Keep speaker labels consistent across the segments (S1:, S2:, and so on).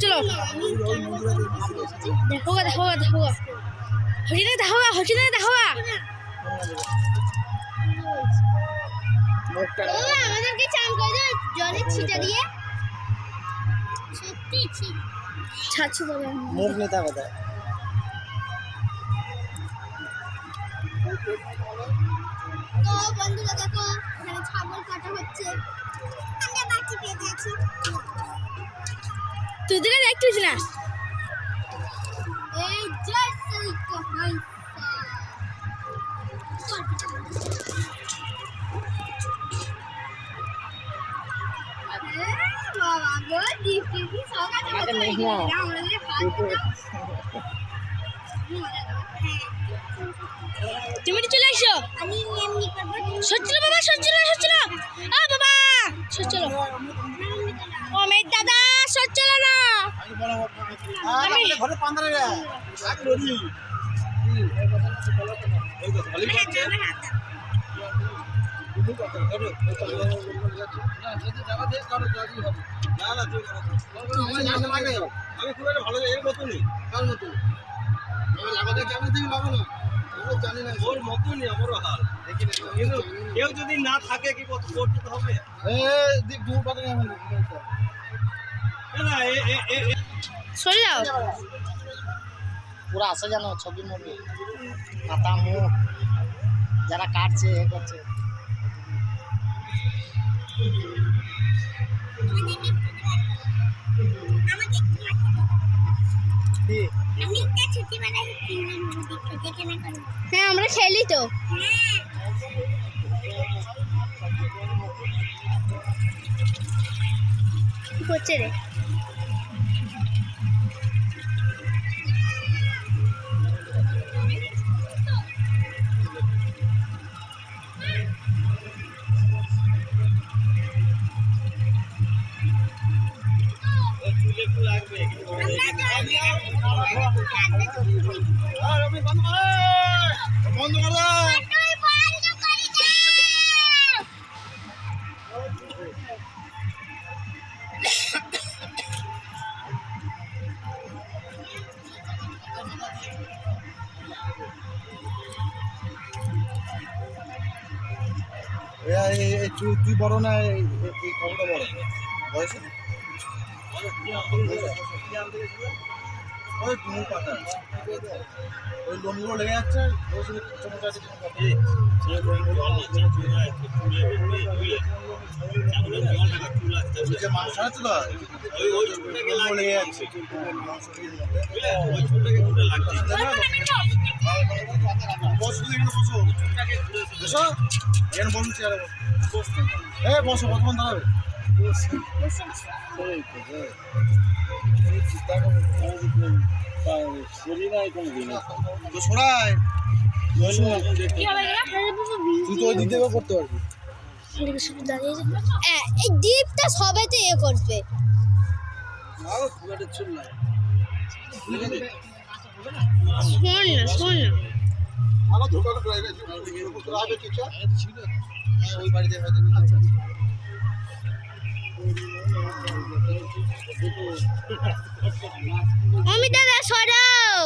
S1: চলো। দেখো গা দেখো আমাদেরকে চান করে দেবে জলের ছিটা দিয়ে। সত্যি ছাড়ছো
S2: মুখ নিতে হবে
S1: তো বন্ধুরা দেখো এখানে ছাগল কাটা হচ্ছে। আমরা বাচ্চা পেয়ে গেছি তুই দিকে দেখছিস না? এই জার্সি কো বাবা গো ডিপি কি সকালে। আমরা যে তুমি চলে আসো। সচ্ছিল বাবা, সচ্ছিল সচ্ছিল। ও বাবা, সচ্ছিল। মেয়ে দাদা, সচ্ছিল না। আমি
S2: ঘরে পান্দারে আগ
S3: আমি খুব একটা ভালো এর মতনই জানি না আমারও হাল কিন্তু কেউ যদি না থাকে কি করতে তো হবে
S2: পুরো আসে জানো ছবি মবি মাথা মুখ। যারা কাটছে, এ করছে?
S1: হ্যাঁ আমরা খেলি তো। হচ্ছে রে?
S3: বন্ধ করে
S2: তুই বড় না এই খবরটা বড়। বয়সে? লেগে যাচ্ছে ওই শুধু চমচা আছে
S3: এই, সে লোমগুলো আমার চুল চুল আছে, চুলে এমনি চুলে। ছাগলের জল ঢাকা চুল আছে,
S2: ওই যে মাংস আছে তো
S3: ওই ওই চুলটাকে
S2: লেগে যাচ্ছে মাংস দিয়ে মধ্যে
S3: বুঝলে? ওই চুলটাকে চুলে লাগছে
S2: বসো এখানে বসো বসো এখানে বসুন চেয়ারে বসো এ বসো কতক্ষণ দাঁড়াবে
S1: এই ডিপটা সবেতে এ করবে শোন
S2: আমার ধোকা করে গেছে তোর আগে কি ছিল ওই বাড়িতে আচ্ছা।
S1: আমি দাদা সরাও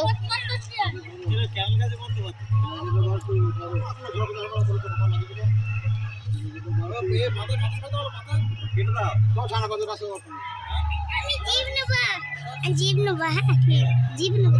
S1: জীব নেবা। হ্যাঁ জীব নেবা।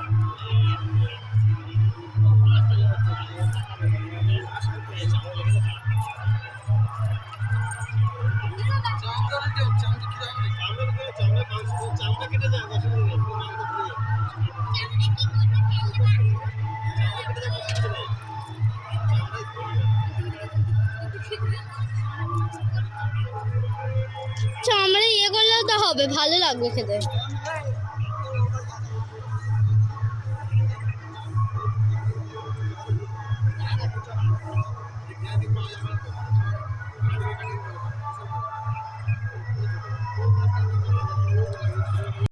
S1: চামড়া ইয়ে করলেও তো হবে ভালো লাগবে খেতে।